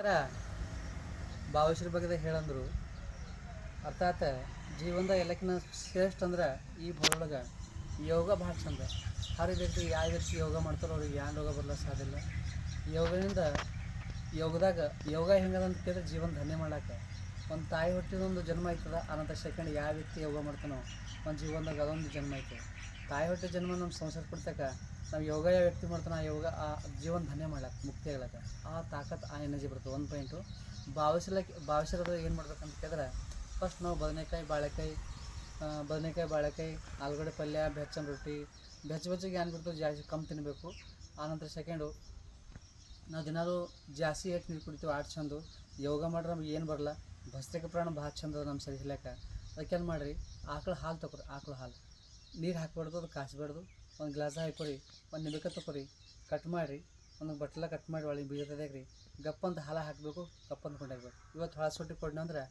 ನಮಸ್ಕಾರ ಭಾವೇಶ್ವರ ಬಗ್ಗೆ ಹೇಳಂದ್ರು. ಅರ್ಥಾತ್ ಜೀವನದ ಎಲ್ಲಕ್ಕಿಂತ ಶ್ರೇಷ್ಠ ಅಂದ್ರೆ ಈ ಬರೊಳಗೆ ಯೋಗ ಭಾಳ ಚಂದ. ಹರಿ ವ್ಯಕ್ತಿ ಯಾವ ವ್ಯಕ್ತಿ ಯೋಗ ಮಾಡ್ತಾರೋ ಅವ್ರಿಗೆ ಯಾವ ರೋಗ ಬರ್ಲಿಕ್ಕೆ ಸಾಧ್ಯ ಇಲ್ಲ. ಯೋಗದಿಂದ ಯೋಗದಾಗ ಯೋಗ ಹೆಂಗದ ಅಂತ ಕೇಳಿದ್ರೆ ಜೀವನ ಧನ್ಯ ಮಾಡಕ್ಕೆ ಒಂದು ತಾಯಿ ಹೊಟ್ಟಿದೊಂದು ಜನ್ಮ ಆಯ್ತದ ಆನಂತರ ಸೆಕೆಂಡ್ ಯಾವ ವ್ಯಕ್ತಿ ಯೋಗ ಮಾಡ್ತಾನೋ ಒಂದು ಜೀವನದಾಗ ಅದೊಂದು ಜನ್ಮ ಐತೆ ತಾಯಿ ಹೊಟ್ಟೆ ಜನ್ಮ ನಮ್ಮ ಸಂಸಾರ ಕೊಡ್ತಕ್ಕ ನಾವು ಯೋಗ ಯಾವ ವ್ಯಕ್ತಿ ಮಾಡ್ತಾನೆ ಆ ಯೋಗ, ಆ ಜೀವನ ಧನ್ಯ ಮಾಡ್ಲಕ್ಕೆ ಮುಕ್ತಿ ಆಗ್ಲಕ್ಕೆ ಆ ತಾಕತ್, ಆ ಎನರ್ಜಿ ಬರ್ತದೆ, ಒಂದು ಪಾಯಿಂಟು ಭಾವಿಸ್ಲಕ್ಕೆ ಭಾವಿಸಿರೋದು ಏನು ಮಾಡ್ಬೇಕಂತ ಕೇಳಿದ್ರೆ ಫಸ್ಟ್ ನಾವು ಬದನೆಕಾಯಿ, ಬಾಳೆಕಾಯಿ ಬದನೆಕಾಯಿ, ಬಾಳೆಕಾಯಿ, ಆಲೂಗಡ್ಡೆ ಪಲ್ಯ, ಬೆಚ್ಚನ ರೊಟ್ಟಿ, ಬೆಚ್ಚ ಬೆಚ್ಚಗೆ ಏನು ಬಿಡ್ತು ಜಾಸ್ತಿ ಕಮ್ಮಿ ತಿನ್ನಬೇಕು ಆನಂತರ ಸೆಕೆಂಡು ನಾವು ದಿನಾಲು ಜಾಸ್ತಿ ಏಟ್ ನೀರು ಕುಡಿತೀವಿ ಆಟ ಚಂದು ಯೋಗ ಮಾಡ್ರೆ ನಮ್ಗೆ ಏನು ಬರಲ್ಲ. ಭಸ್ತ್ರಿಕ ಪ್ರಾಣ ಭಾಳ ಚಂದ ನಮ್ಮ ಶರೀರ ಅದಕ್ಕೆ ಏನು ಮಾಡಿರಿ? ಆಕಳು ಹಾಲು ತಗೋರಿ ಆಕಳು ಹಾಲು. ನೀರು ಹಾಕಬಾರ್ದು, ಅದು ಕಾಸ್ಬಾರ್ದು ಒಂದು ಗ್ಲಾಸ್ ಹಾಕೊರಿ ಒಂದು ನಿಂಬೆಕಾಯಿ ತಕೊರಿ ಕಟ್ ಮಾಡಿರಿ, ಒಂದು ಬಟ್ಲ ಕಟ್ ಮಾಡಿ ಒಳಗೆ ಬೀಜದಾಗ ರೀ ಗಪ್ ಹಾಲು ಹಾಕಬೇಕು ಗಪ್ಪಂತ ಕೊಂಡಾಗಬೇಕು. ಇವತ್ತು ಹೊಳ ಸೊಟ್ಟಿ ಕೊಡ್ನಂದ್ರೆ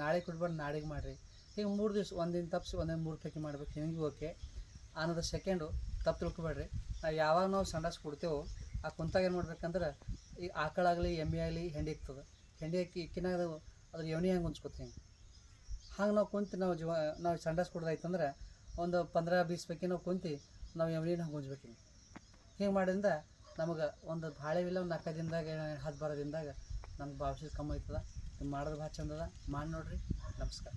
ನಾಳೆ ಕೊಡ್ಬಾರ್ದು ನಾಳೆಗೆ ಮಾಡಿರಿ. ಹಿಂಗೆ ಮೂರು ದಿವ್ಸ ಒಂದಿನ ತಪ್ಪಿಸಿ ಒಂದಿನ ಮೂರು ಪೈಕಿ ಮಾಡ್ಬೇಕು. ಹಿಂಗೆ ಓಕೆ. ಆನಂತರ ಸೆಕೆಂಡು ತಪ್ಪು ತಿಳ್ಕೊಬೇಡ್ರಿ. ಯಾವಾಗ ನಾವು ಸಂಡಾಸ್ ಕೊಡ್ತೇವೋ, ಆ ಕುಂತಾಗ ಏನು ಮಾಡ್ಬೇಕಂದ್ರೆ, ಈ ಆಕಳಾಗಲಿ ಎಮ್ಮೆ ಆಗಲಿ, ಹೆಂಡಿ ಇರ್ತದೆ ಹೆಂಡಿ ಹಾಕಿ ಇಕ್ಕಿನಾಗ ಅದು, ಅದ್ರ ಯವನಿ ಹೆಂಗೆ ಉಂಚ್ಕೊತ ಹಿಂಗೆ. ಹಾಗೆ ನಾವು ಕುಂತು ನಾವು ಜೀವ, ನಾವು ಸಂಡಾಸ್ ಕೊಡೋದಾಯ್ತಂದ್ರೆ, ಒಂದು ಪಂದ್ರ ಬೀಸ್ ಪೈಕಿ ನಾವು ಕುಂತು ನಾವು ಎಮ್ಲಿನ ಹಂಗೆ ಹಿಂಗೆ. ಮಾಡೋದ್ರಿಂದ ನಮಗೆ ಒಂದು ಭಾಳೆವಿಲ್ಲ ಒಂದು ನಾಲ್ಕು ದಿನದಾಗ ಹತ್ತು ಬಾರ ದಿನದಾಗ ನಮ್ಗೆ ಭಾಳ ಕಮ್ಮಿ ಆಯ್ತದ. ಇದು ಮಾಡೋದು ಭಾಳ ಚಂದದ. ಮಾಡಿ ನೋಡಿರಿ. ನಮಸ್ಕಾರ.